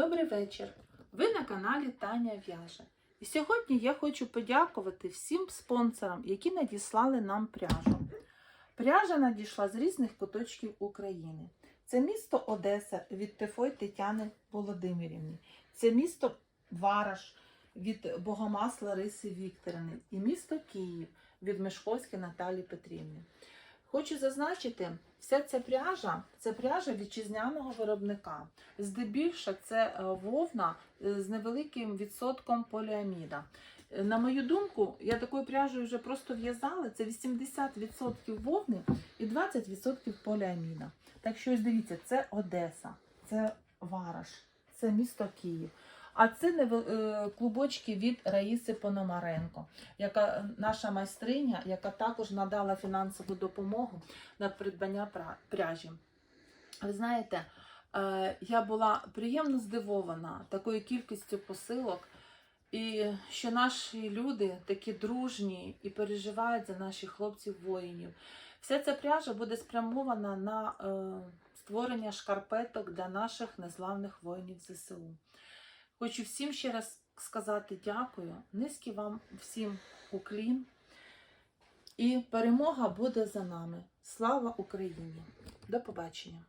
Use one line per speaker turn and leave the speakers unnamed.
Добрий вечір! Ви на каналі Таня В'яже. І сьогодні я хочу подякувати всім спонсорам, які надіслали нам пряжу. Пряжа надійшла з різних куточків України. Це місто Одеса від Тефой Тетяни Володимирівни. Це місто Вараш від Богомаз Лариси Вікторівни і місто Київ від Мешковської Наталії Петрівни. Хочу зазначити, вся ця пряжа це пряжа вітчизняного виробника. Здебільше це е, вовна е, з невеликим відсотком поліаміда. Е, На мою думку, я такою пряжею вже просто в'язала. Це 80% вовни і 20% поліаміда. Так що ось дивіться, це Одеса, це Вараш, це місто Київ. А це е, клубочки від Раїси Пономаренко, яка наша майстриня, яка також надала фінансову допомогу на придбання пряжі. Ви знаєте, е, я була приємно здивована такою кількістю посилок, і що наші люди такі дружні і переживають за наших хлопців-воїнів. Вся ця пряжа буде спрямована на е, створення шкарпеток для наших незламних воїнів ЗСУ. Хочу всім ще раз сказати дякую. Низький вам всім уклін. І перемога буде за нами. Слава Україні! До побачення!